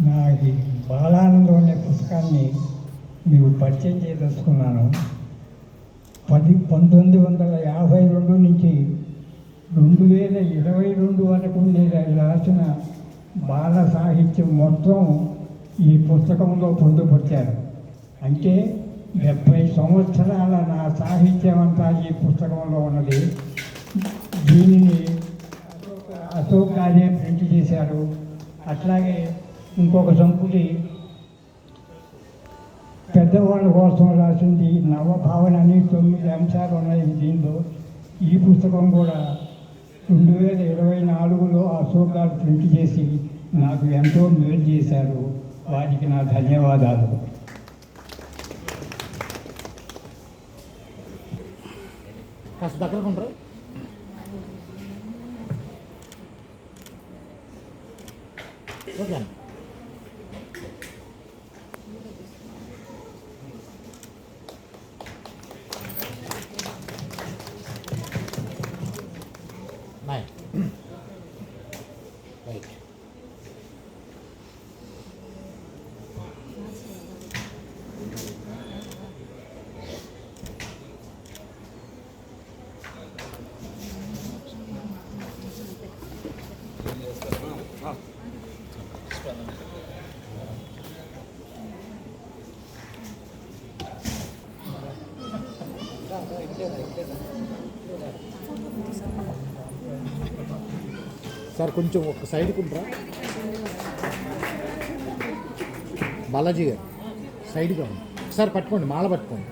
నాకు బాలానందం అనే పుస్తకాన్ని మీకు పరిచయం చేయదలుచుకున్నాను. పది పంతొమ్మిది వందల యాభై రెండు నుంచి రెండు వేల ఇరవై రెండు వరకు నేను రాసిన బాల సాహిత్యం మొత్తం ఈ పుస్తకంలో పొందుపరిచారు. అంటే డెబ్భై సంవత్సరాల నా సాహిత్యం అంతా ఈ పుస్తకంలో ఉన్నది. దీనిని అశోక్ అశోక్ గారే ప్రింట్ చేశారు. అట్లాగే ఇంకొక సంపుటి పెద్దవాళ్ళ కోసం రాసింది నవభావన అని తొమ్మిది అంశాలు ఉన్నాయి. దీంట్లో ఈ పుస్తకం కూడా రెండు వేల ఇరవై నాలుగులో అశోక్ గారు ప్రింట్ చేసి నాకు ఎంతో మేలు చేశారు. వారికి నా ధన్యవాదాలు. కాస్త దగ్గరకుంటారు ఓకే అన్న నైన్ రైట్ సార్ కొంచెం ఒక సైడ్కి ఉంటారా బాలాజీ గారు సైడ్గా ఉంది ఒకసారి పట్టుకోండి మాల పట్టుకోండి.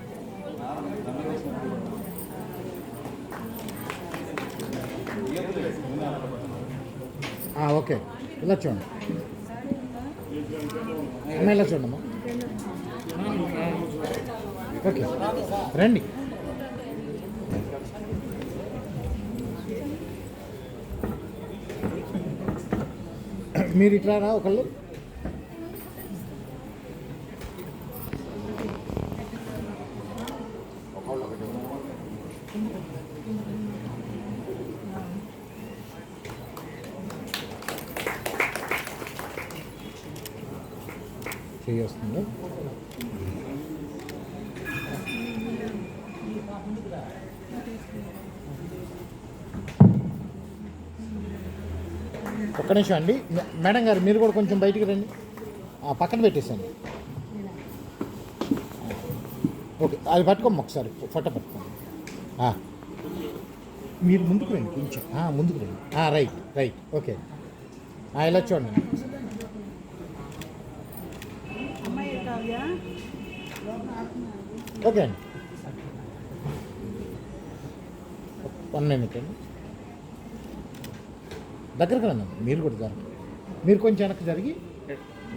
ఓకే. ఇలా చూడండి. అమ్మ ఇలా చూడండి అమ్మా ఓకే. రండి. మీరు ఇట్లా రా ఒకళ్ళు చేయొస్తుంది ఒక్క నిమిషం అండి. మేడం గారు మీరు కూడా కొంచెం బయటికి రండి. పక్కన పెట్టేసండి ఓకే అది పట్టుకోమ్మ ఒకసారి ఫోటో పట్టుకోండి. మీరు ముందుకు రండి కొంచెం. ముందుకు రండి. Right right okay. ఇలా చూడండి. ఓకే అండి. వన్ మినిట్ అండి. దగ్గరకు రండి మీరు కూడా జరగదు మీరు కొంచెం వెనక్కి జరిగి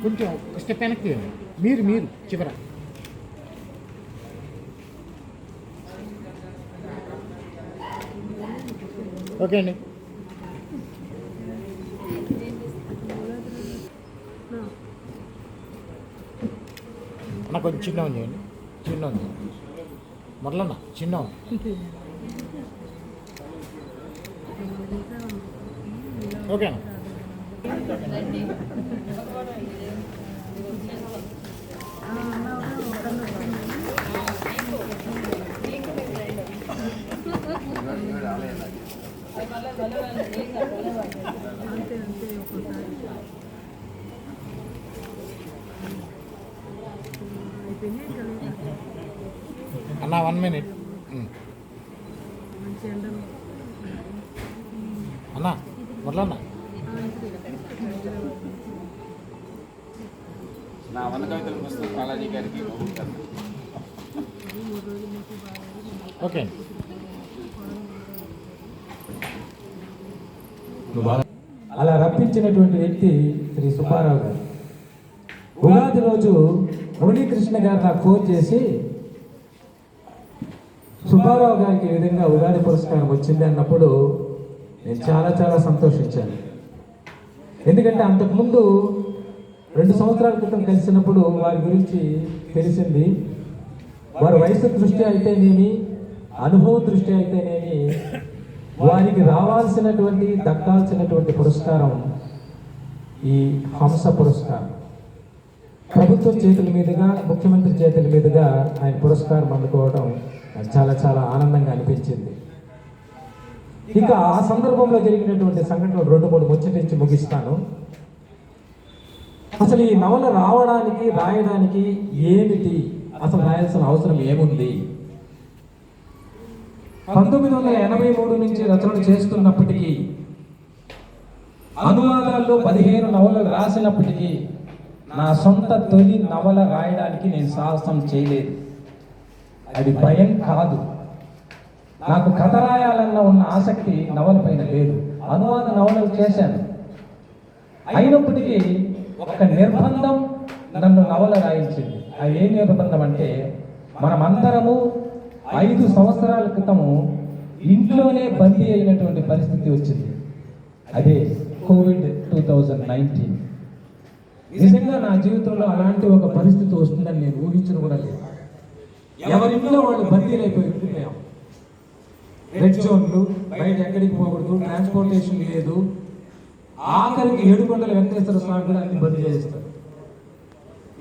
కొంచెం ఒక స్టెప్ వెనక్కి తీయండి మీరు మీరు చివర. ఓకే అండి. అన్న కొంచెం చిన్న ఉంది. చేయండి చిన్న ఉంది. మొదలన్నా చిన్న ఉంది ఓకే అన్న అంతే అంతే ఒక్కోసారి అయిపోయినాయి కదా అన్న వన్ మినిట్ మంచి ఎండలు అన్న మొదలన్న నా కవితల పుస్తకం బాలాజీ గారికి. ఓకే. అలా రప్పించినటువంటి వ్యక్తి శ్రీ సుబ్బారావు గారు. ఉగాది రోజు మురళీకృష్ణ గారు నాకు ఫోన్ చేసి సుబ్బారావు గారికి ఈ విధంగా ఉగాది పురస్కారం వచ్చింది అన్నప్పుడు నేను చాలా చాలా సంతోషించాను. ఎందుకంటే అంతకుముందు రెండు సంవత్సరాల క్రితం కలిసినప్పుడు వారి గురించి తెలిసింది. వారి వయసు దృష్టి అయితేనేమి అనుభవ దృష్టి అయితేనేమి వారికి రావాల్సినటువంటి దక్కాల్సినటువంటి పురస్కారం ఈ హంస పురస్కారం. ప్రభుత్వం చేతుల మీదుగా ముఖ్యమంత్రి చేతుల మీదుగా ఆయన పురస్కారం అందుకోవడం చాలా చాలా ఆనందంగా అనిపించింది. ఇక ఆ సందర్భంలో జరిగినటువంటి సంఘటనలు రెండు మూడు ముచ్చటించి ముగిస్తాను. అసలు ఈ నవల రావడానికి రాయడానికి ఏమిటి? అసలు రాయాల్సిన అవసరం ఏముంది? పంతొమ్మిది వందల ఎనభై మూడు నుంచి రచనలు చేస్తున్నప్పటికీ అనువాదాల్లో పదిహేను నవలలు రాసినప్పటికీ నా సొంత తొలి నవల రాయడానికి నేను సాహసం చేయలేదు. అది భయం కాదు. నాకు కథ రాయాలన్న ఉన్న ఆసక్తి నవల పైన లేదు. అనువాద నవలలు చేశాను. అయినప్పటికీ ఒక నిర్బంధం నన్ను నవల రాయించింది. అది ఏ నిర్బంధం అంటే మనమందరము ఐదు సంవత్సరాల క్రితము ఇంట్లోనే బందీ అయినటువంటి పరిస్థితి వచ్చింది. అదే కోవిడ్ టూ థౌజండ్ నైన్టీన్. నిజంగా నా జీవితంలో అలాంటి ఒక పరిస్థితి వస్తుందని నేను ఊహించను కూడా లేదు. ఎవరింట్లో వాళ్ళు బందీలు అయిపోయి ఉంటున్నాం రెడ్ జోన్లు బయట ఎక్కడికి పోకూడదు ట్రాన్స్పోర్టేషన్ లేదు. ఆఖరికి ఏడుకొండల వెంకటేశ్వర స్వామి కూడా అన్ని బదిలీ చేస్తారు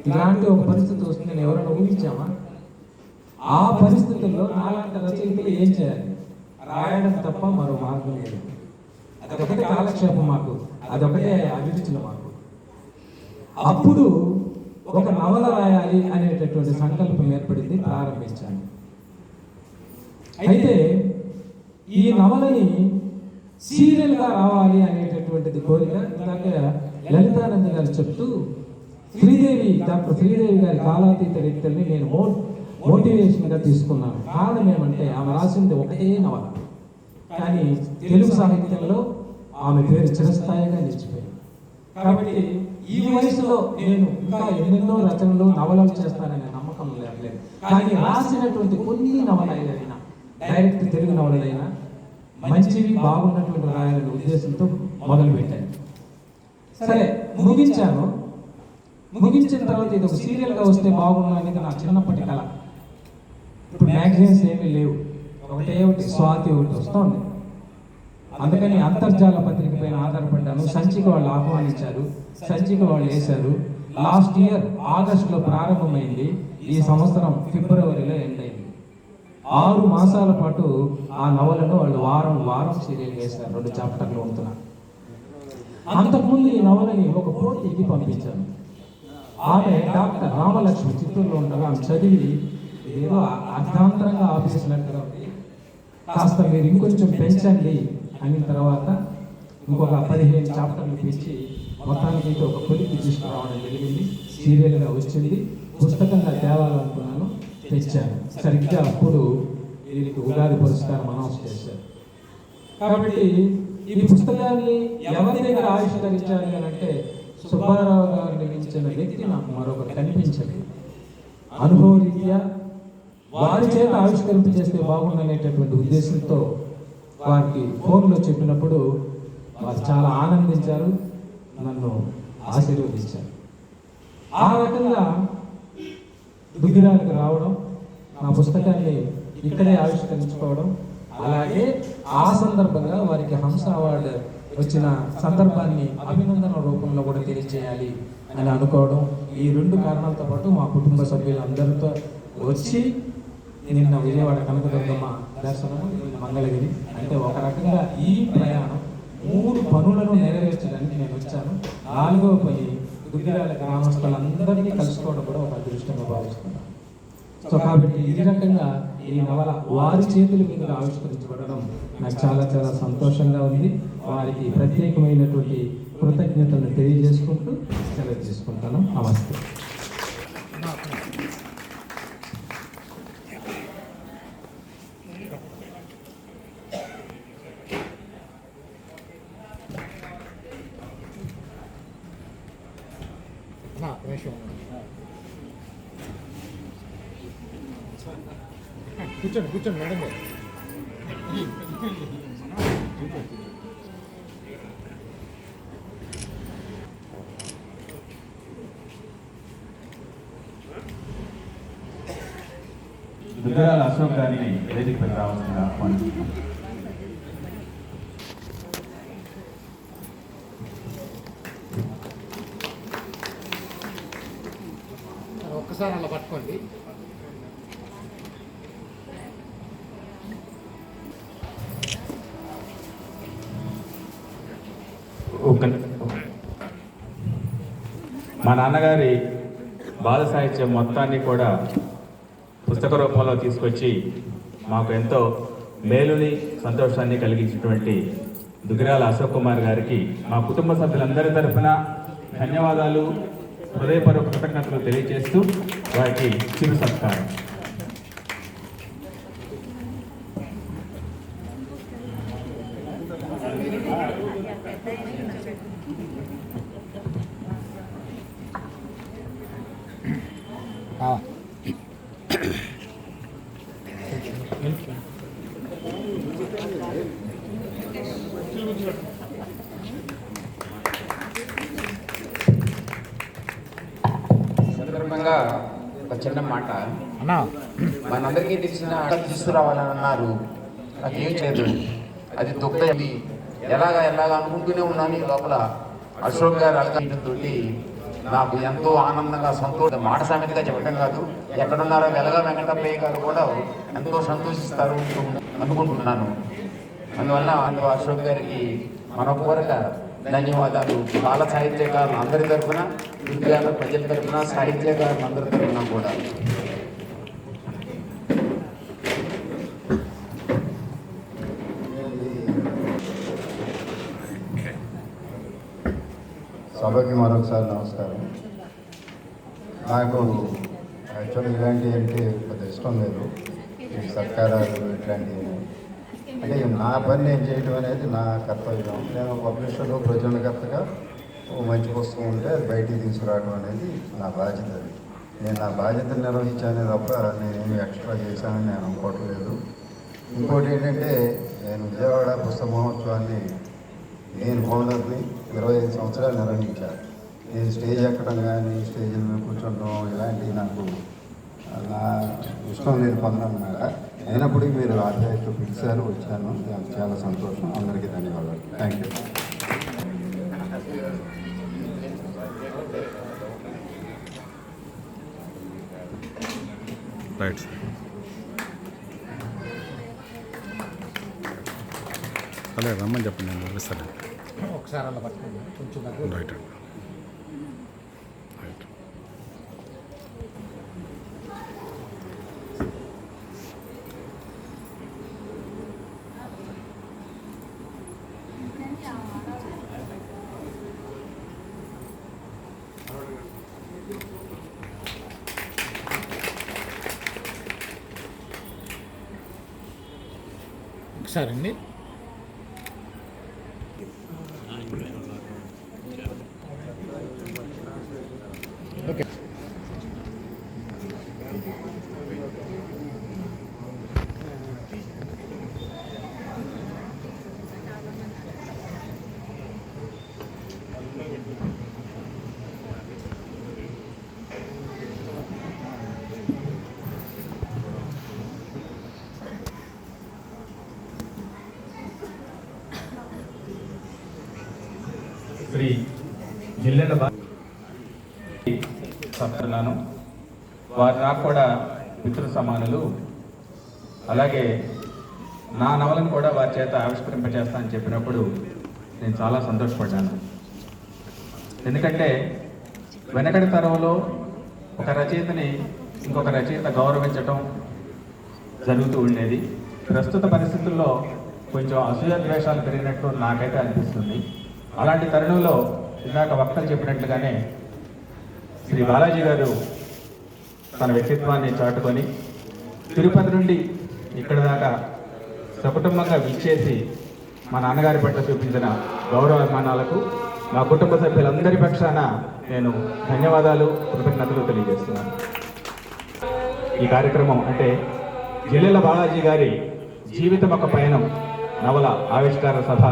ఇలాంటి ఒక పరిస్థితి వస్తుందని ఎవరైనా ఊహించామా? ఆ పరిస్థితుల్లో నాలాంటి రచయితలు ఏం చేయాలి? రాయడం తప్ప మరో మార్గం లేదు. అదొకటే కాలక్షేపం మాకు. అదొకటే అభిరుచులు మాకు. అప్పుడు ఒక నవల రాయాలి అనేటటువంటి సంకల్పం ఏర్పడింది ప్రారంభించాను అయితే ఈ నవలని సీరియల్గా రావాలి అనేటటువంటిది కోరిక ఇందాక లలితానంద గారు చెప్తూ శ్రీదేవి డాక్టర్ శ్రీదేవి గారి కాలాతీత వ్యక్తుల్ని నేను మో మోటివేషన్గా తీసుకున్నాను. కారణం ఏమంటే ఆమె రాసింది ఒకటే నవల. కానీ తెలుగు సాహిత్యంలో ఆమె పేరు చిరస్థాయిగా నిలిచిపోయింది. కాబట్టి ఈ వయసులో నేను ఇంకా ఎన్నెన్నో రచనలు నవలలు చేస్తాననే నమ్మకం లేదు. కానీ రాసినటువంటి కొన్ని నవలైనవి డైరెక్ట్ తెలుగు నవలలైనా మంచివి బాగున్నటువంటి రాయాలనే ఉద్దేశంతో మొదలు పెట్టాను సరే ముగించాను. ముగించిన తర్వాత ఇది ఒక సీరియల్గా వస్తే బాగుండు అనేది నా చిన్నప్పటి కళ. ఇప్పుడు మ్యాగజైన్స్ ఏమీ లేవు. ఒకటే ఒకటి స్వాతి ఒకటి వస్తుంది. అందుకని అంతర్జాల పత్రిక పైన ఆధారపడ్డాను. సంచిక వాళ్ళు ఆహ్వానించారు. సంచిక వాళ్ళు వేశారు. లాస్ట్ ఇయర్ ఆగస్టులో ప్రారంభమైంది. ఈ సంవత్సరం ఫిబ్రవరిలో ఎండ్ అయింది. ఆరు మాసాల పాటు ఆ నవలను వాళ్ళు వారం వారం సీరియల్ వేశారు రెండు చాప్టర్లు ఉంటున్నారు అంతకుముందు ఈ నవలని ఒక పోటీకి పంపించాను ఆమె డాక్టర్ రామలక్ష్మి చిత్తూరులో ఉండగా ఆమె చదివి ఏదో అర్ధాంతరంగా ఆపేసినట్టుగా ఉంది. కాస్త మీరు ఇంకొంచెం పెంచండి అయిన తర్వాత ఇంకొక పదిహేను చాప్టర్లు పెంచి మొత్తానికి అయితే ఒక పొలికి తీసుకురావడం జరిగింది. సీరియల్గా వచ్చింది. పుస్తకంగా తేవాలనుకున్నాను. తెచ్చాను సరిగ్గా అప్పుడు దీనికి ఉగాది పురస్కారం అనౌన్స్ చేశారు. కాబట్టి ఈ పుస్తకాన్ని ఎవరి దగ్గర ఆవిష్కరించాలి అని అంటే సుబ్బారావు గారు నిర్మించిన వ్యక్తి నాకు కనిపించండి కనిపించలేదు. అనుభవరీత్యా వారి చేత ఆవిష్కరింప చేస్తే బాగుండనేటటువంటి ఉద్దేశంతో వారికి ఫోన్లో చెప్పినప్పుడు వారు చాలా ఆనందించారు నన్ను ఆశీర్వదించారు. ఆ రకంగా దుగ్గిరానికి రావడం నా పుస్తకాన్ని ఇక్కడే ఆవిష్కరించుకోవడం అలాగే ఆ సందర్భంగా వారికి హంస అవార్డు వచ్చిన సందర్భాన్ని అభినందన రూపంలో కూడా తెలియజేయాలి అని అనుకోవడం. ఈ రెండు కారణాలతో పాటు మా కుటుంబ సభ్యులందరితో వచ్చి నిన్న విజయవాడ కనకదుర్గమ్మ దర్శనం మంగళగిరి అంటే ఒక రకంగా ఈ ప్రయాణం. మూడు పనులను నెరవేర్చడానికి నేను వచ్చాను. నాలుగవ పని దుగ్గిరాల గ్రామస్తులందరినీ కలుసుకోవడం కూడా ఒక అదృష్టంగా భావిస్తున్నాను. సో కాబట్టి ఈ రకంగా ఈ నవల వారి చేతుల మీద ఆవిష్కరించబడడం నాకు చాలా చాలా సంతోషంగా ఉంది. వారికి ప్రత్యేకమైనటువంటి కృతజ్ఞతలు తెలియజేసుకుంటూ సెలవు తీసుకుంటాను. నమస్తే నా నిమిషం కూర్చోండి కూర్చోండి మేడం గారు. ఒక మా నాన్నగారి బాల సాహిత్యం మొత్తాన్ని కూడా పుస్తక రూపంలో తీసుకొచ్చి మాకు ఎంతో మేలుని సంతోషాన్ని కలిగించినటువంటి దుగిరాల అశోక్ కుమార్ గారికి మా కుటుంబ సభ్యులందరి తరఫున ధన్యవాదాలు. హృదయపూర్వక కృతజ్ఞతలు తెలియజేస్తూ వారికి చిరు సత్కారం ఆ. సందర్భంగా ఒక చిన్న మాట అన్నా మనందరికీ తెలిసిన తీసుకురావాలని అన్నారు. నాకేం లేదు అది దుఃఖది ఎలాగా ఎలాగా అనుకుంటూనే ఉన్నాను ఈ లోపల. అశోక్ గారు అడగడంతో నాకు ఎంతో ఆనందంగా సంతోషం మాట సామెతగా చెప్పడం కాదు. ఎక్కడున్నారో వెలగా వెంకటప్పయ్య గారు కూడా ఎంతో సంతోషిస్తారు అనుకుంటున్నాను. అందువల్ల అందులో అశోక్ గారికి మనపూర్వక ధన్యవాదాలు. బాల సాహిత్యకారులు అందరి తరఫున విద్యార్థుల ప్రజల తరఫున సాహిత్యకారులు అందరి తరఫున కూడా. సభకి మరొకసారి నమస్కారం. నాకు యాక్చువల్గా ఇలాంటివి అంటే పెద్ద ఇష్టం లేదు. ఈ సత్కారాలు ఇట్లాంటివి. అంటే నా పని నేను చేయడం అనేది నా కర్తవ్యం. నేను పబ్లిషర్ ప్రచురణకర్తగా ఓ మంచి పుస్తకం ఉంటే అది బయటికి తీసుకురావడం అనేది నా బాధ్యత అది. నేను నా బాధ్యతను నిర్వహించానే తప్ప నేనేమి ఎక్స్ట్రా చేశానని నేను అనుకోవట్లేదు ఇంకోటి ఏంటంటే నేను విజయవాడ పుస్తక మహోత్సవాన్ని నేను ఫౌండర్ని ఇరవై ఐదు సంవత్సరాలు నిర్వహించాను. నేను స్టేజ్ ఎక్కడం కానీ స్టేజ్ మీద కూర్చోవడం ఇలాంటివి నాకు నా ఇష్టం లేని పనులు అన్నమాట అయినప్పటికీ మీరు ఆధ్యాయతో పిలిచారు వచ్చాను. నాకు చాలా సంతోషం. అందరికీ ధన్యవాదాలు. థ్యాంక్ యూ రైట్ అదే రమ్మని చెప్పండి నేను పిలుస్తాను ఒకసారి అలా పట్టుకోండి కొంచెం దగ్గర. Right right. ఒకసారి అండి ఓకే శ్రీ జిల్లెల బా సత్తున్నాను వారు నాకు కూడా మిత్ర సమానులు అలాగే నా నవలను కూడా వారి చేత ఆవిష్కరింపజేస్తా అని చెప్పినప్పుడు నేను చాలా సంతోషపడ్డాను. ఎందుకంటే వెనకటి తరంలో ఒక రచయితని ఇంకొక రచయిత గౌరవించటం జరుగుతూ ఉండేది. ప్రస్తుత పరిస్థితుల్లో కొంచెం అసూయ ద్వేషాలు పెరిగినట్టు నాకైతే అనిపిస్తుంది. అలాంటి తరుణంలో ఇందాక వక్తలు చెప్పినట్లుగానే శ్రీ బాలాజీ గారు తన వ్యక్తిత్వాన్ని చాటుకొని తిరుపతి నుండి ఇక్కడ దాకా సకుటుంబంగా విచ్చేసి మా నాన్నగారి పట్ల చూపించిన గౌరవ అభిమానాలకు మా కుటుంబ సభ్యులందరి పక్షాన నేను ధన్యవాదాలు కృతజ్ఞతలు తెలియజేస్తున్నాను. ఈ కార్యక్రమం అంటే జిల్లెల బాలాజీ గారి జీవితం ఒక పయనం నవల ఆవిష్కార సభ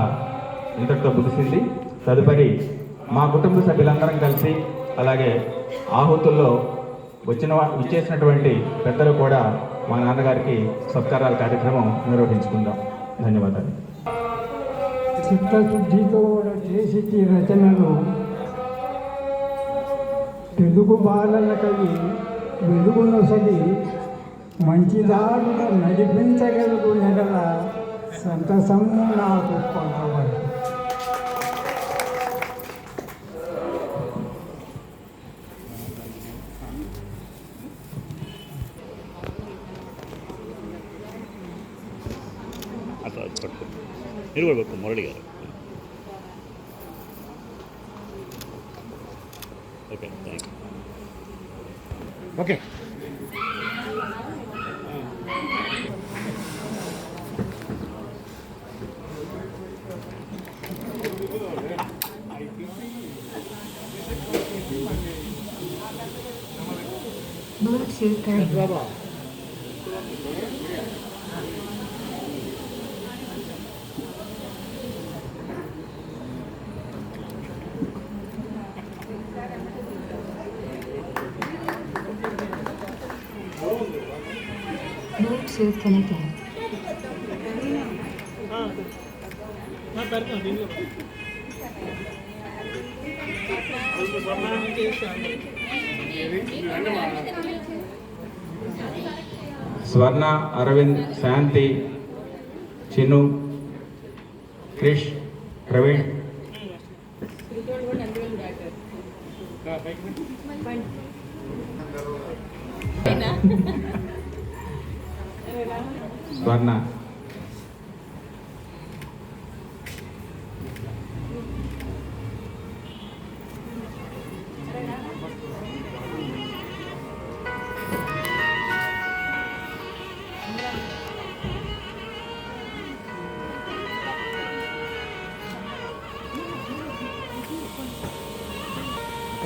ఇంతటితో ముగిసింది. తదుపరి మా కుటుంబ సభ్యులందరం కలిసి అలాగే ఆహుతుల్లో వచ్చిన ఇచ్చేసినటువంటి పెద్దలు కూడా మా నాన్నగారికి సత్కారాల కార్యక్రమం నిర్వహించుకుందాం. ధన్యవాదాలు. చిత్తశుద్ధితో చేసి రచనలు. తెలుగు బాలలకై వెలుగునొసలి మంచిదారులు నడిపించగలుగు నెలల సంతసము నాకు పొందవచ్చు ತಿರುಗಬೇಕು ಮುರಳಿಗಾರ okay thank Bluetooth. Arvind Shanti Chinnu Krish Praveen.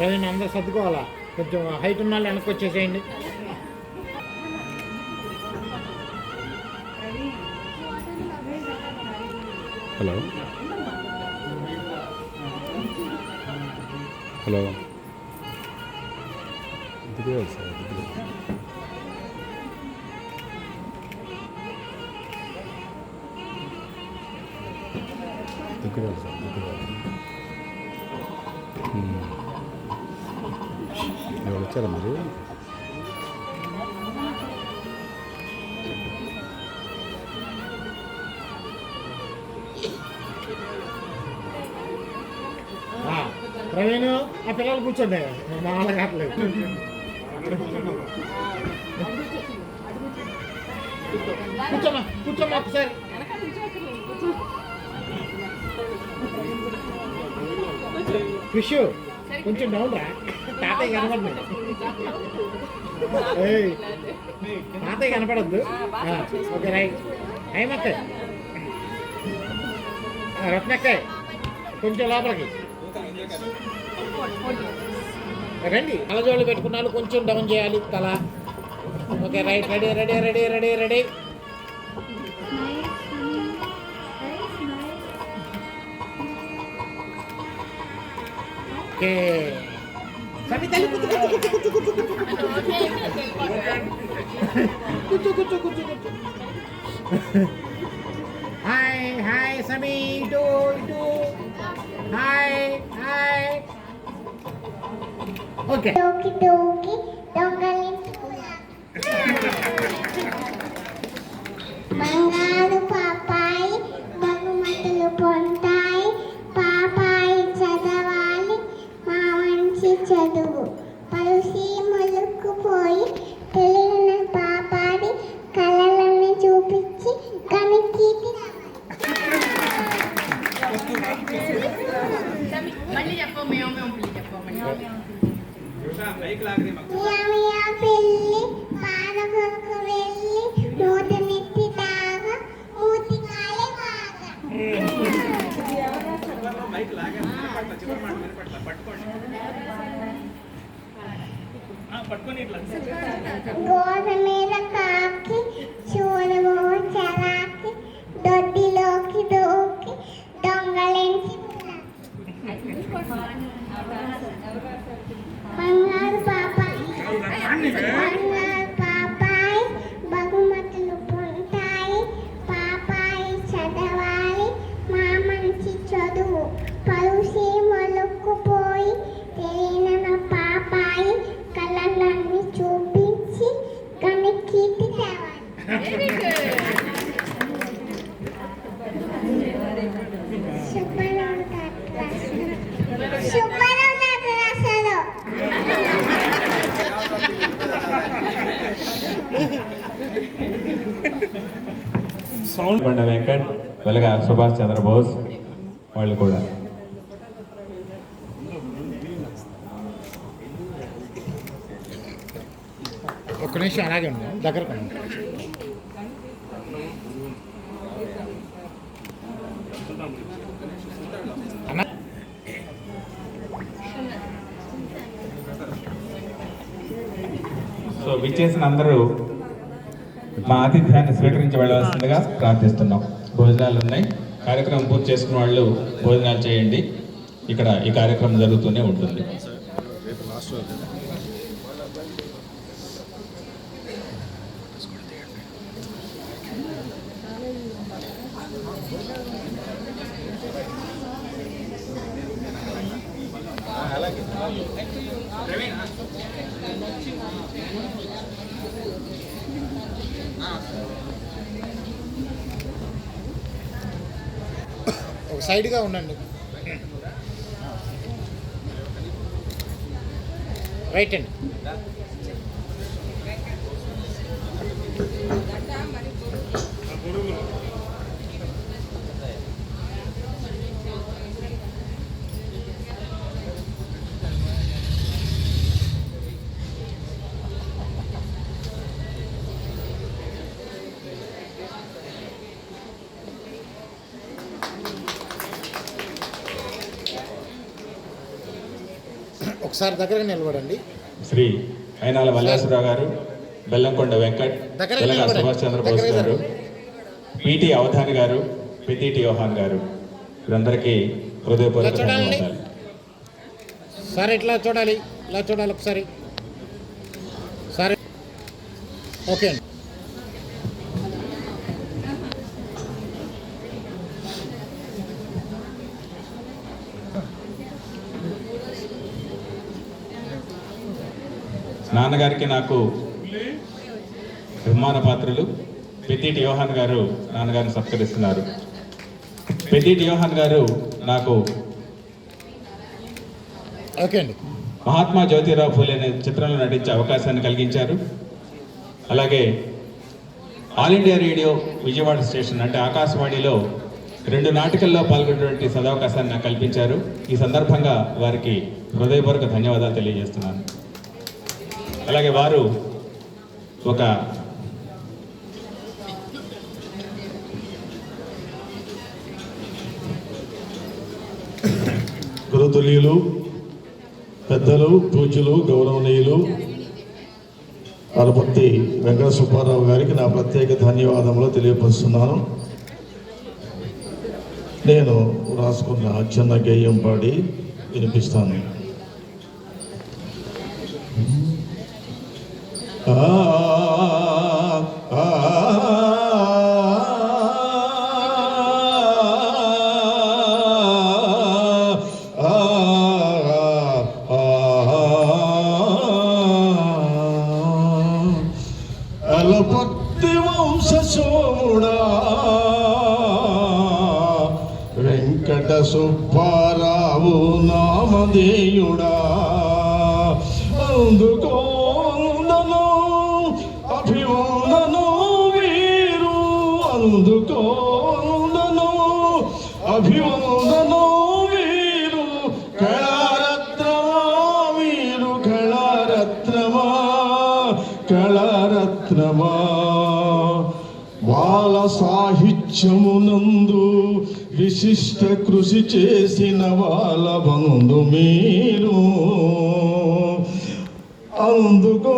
Praveen అందరూ సర్దుకోవాలా? కొంచెం హైట్ ఉన్న వాళ్ళు వెనక్కి వచ్చేసేయండి. హలో ప్రవీణ్ ఆ పిల్లలు కూర్చోండి. మా వాళ్ళ కావట్లేదు కూర్చోమ్మా కూర్చోమ్మా ఒకసారి. ఫిష్ కొంచెం డౌన్ రా. తాతయ్య కనపడదు ఏయ్, తాతయ్య కనపడద్దు. Okay right. అయిమక్క రత్నక్కయ్య కొంచెం లోపలికి. రండి కలజోళ్ళు పెట్టుకున్న వాళ్ళు కొంచెం డౌన్ చేయాలి తల okay right ready ready ready ready ready okay Sumi తల్లి కూర్చో కూర్చో కూర్చో కూర్చో కూర్చో కూర్చో కూర్చో కూర్చో హాయ్ హాయ్ సమీ ఇటు ఇటు హాయ్ హాయ్ ఓకే. బంగారు పాపాయి బహుమతులు పొందాయి. పాపాయి చదవాలి మా మంచి చదువు. గోడ మీద కాకి చూడమో చలాకి దొడ్డిలోకి దూకి దొంగలించి బంగారు కొండ వెంకట్ వెలగ సుభాష్ చంద్రబోస్ వాళ్ళు కూడా ఒక్క నిమిషం అలాగే ఉండండి. అన్న సో విచ్చేసిన అందరూ మా ఆతిథ్యాన్ని స్వీకరించి వెళ్ళవలసిందిగా ప్రార్థిస్తున్నాం. భోజనాలు ఉన్నాయి. కార్యక్రమం పూర్తి చేసుకున్న వాళ్ళు భోజనాలు చేయండి. ఇక్కడ ఈ కార్యక్రమం జరుగుతూనే ఉంటుంది. ఒక సైడ్గా ఉండండి. రైట్ అండి. ఒకసారి దగ్గరగా నిలబడండి. శ్రీ అయినాల మల్లేశ్వరరావు గారు బెల్లంకొండ వెంకట్ తెలంగాణ. సుభాష్ చంద్రబోస్ గారు పిటి అవధాని గారు పితిటి యోహాన్ గారు వీరందరికీ హృదయపూర్వక. ధన్యవాదాలు. సార్ ఇట్లా చూడాలి ఇలా చూడాలి ఒకసారి. సరే ఓకే అండి. నాన్నగారికి నాకు అభిమాన పాత్రులు పెద్దిటి యోహాన్ గారు నాన్నగారిని సత్కరిస్తున్నారు. పెద్దిటి యోహాన్ గారు నాకు ఓకే అండి. మహాత్మా జ్యోతిరావు ఫూలే అనే చిత్రంలో నటించే అవకాశాన్ని కలిగించారు. అలాగే all India radio Vijayawada station అంటే ఆకాశవాణిలో రెండు నాటికల్లో పాల్గొనేటువంటి సదవకాశాన్ని నాకు కల్పించారు. ఈ సందర్భంగా వారికి హృదయపూర్వక ధన్యవాదాలు తెలియజేస్తున్నాను. అలాగే వారు ఒక గురుతుల్యులు పెద్దలు పూజలు గౌరవనీయులు అలపత్తి వెంకట సుబ్బారావు గారికి నా ప్రత్యేక ధన్యవాదములు తెలియపరుస్తున్నాను. నేను రాసుకున్న చిన్న గేయం పాడి వినిపిస్తాను. అందుకోందను అభివందను వీరు కళారత్నమా వీరు కళారత్నమా కళారత్నమా. బాల సాహిత్యమునందు విశిష్ట కృషి చేసిన వాళ్ళ బంధు మీరు. అందుకో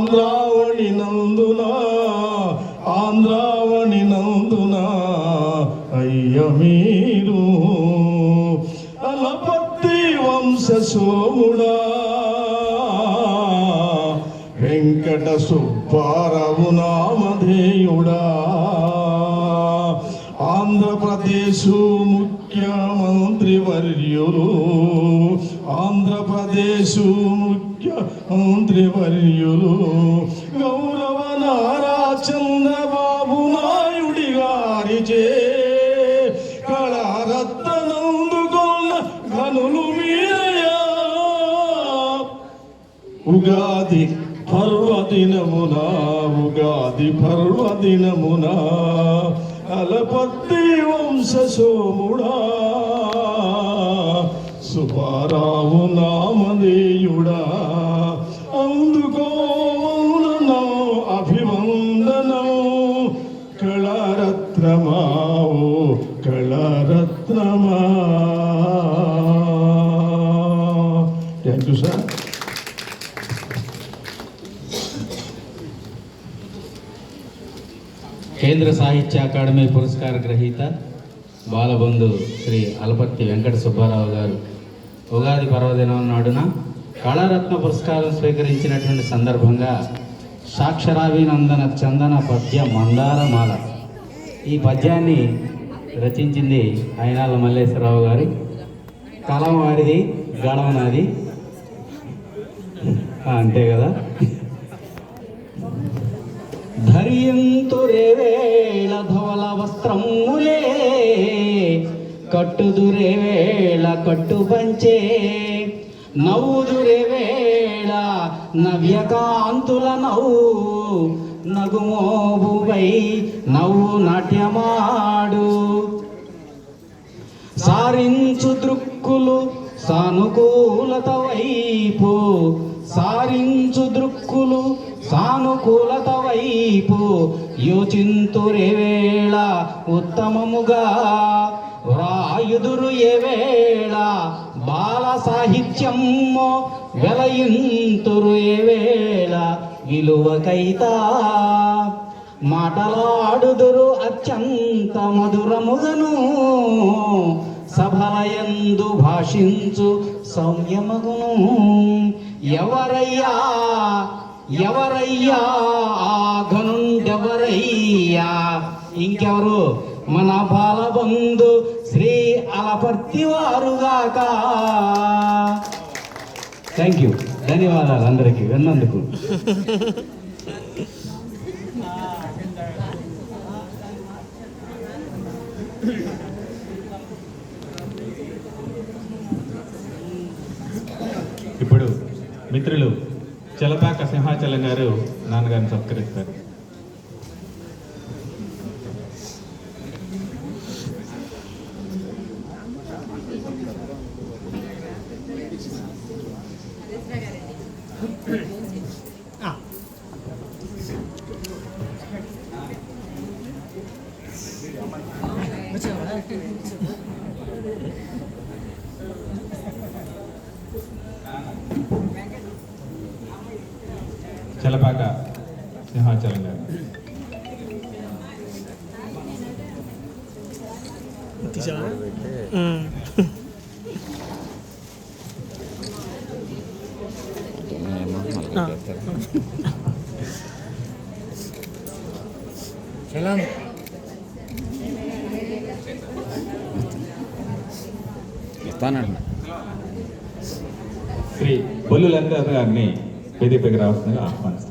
ఆంధ్రావణి నందున ఆంధ్రావణి నందున అయ్య మీరు. అలపత్తి వంశ సోముడా వెంకట సుబ్బారావు నామధేయుడా. ఆంధ్రప్రదేశ్ ముఖ్యమంత్రి వర్యులు ఆంధ్రప్రదేశ్ ముఖ్యమంత్రి వర్యులు గౌరవ నారా చంద్రబాబు నాయుడి గారిచే కళారత్నందుకున్న ఘనులు మీరయ్యా ఉగాది పర్వదినమున ఉగాది పర్వదినమున అలపత్తి వంశ సోముడా. సుబ్బారావు నామధేయుడా. థ్యాంక్ యూ సార్ కేంద్ర సాహిత్య అకాడమీ పురస్కార గ్రహీత బాలబంధు శ్రీ అలపర్తి వెంకట సుబ్బారావు గారు. ఉగాది పర్వదినం నాడున కళారత్న పురస్కారం స్వీకరించినటువంటి సందర్భంగా సాక్షరాభినందన చందన పద్య మందారమాల ఈ పద్యాన్ని రచించింది అయినాల మల్లేశ్వరరావు గారు. కలం వారిది గడవనాది. అంతే కదా? ధరియంతురేవేళ ధవల వస్త్రములే కట్టుదురేవేళ కట్టు పంచే నవ్వుదురేవేళ నవ్యకాంతుల నవ్వు నగుమోబువై నవ్వు నాట్యమాడు. సారించు దృక్కులు సానుకూలత వైపు సారించు దృక్కులు సానుకూలత వైపు యోచింతురేవేళ ఉత్తమముగా. వ్రాయుదురు ఏవేళ బాల సాహిత్యము వెలయింతురు ఏవేళ విలువకైతా మాటలాడుదురు అత్యంత మధురముగను సభలయందు భాషించు సౌమ్యమగును. ఎవరయ్యా? ఎవరయ్యా? ఆగనుండెవరయ్యా? ఇంకెవరు? మన బాలబంధు శ్రీ అలపర్తి వారుగాక థ్యాంక్ యూ ధన్యవాదాలు అందరికీ. విన్నందుకు ఇప్పుడు మిత్రులు చలపాక సింహాచలం గారు నాన్నగారిని సత్కరిస్తారు చలపాక సింహాచలం గారు చలం ఇస్తానండి. శ్రీ బొల్లు లందర్ గారిని వేదికపైకి రావాల్సిందిగా ఆహ్వానిస్తున్నాను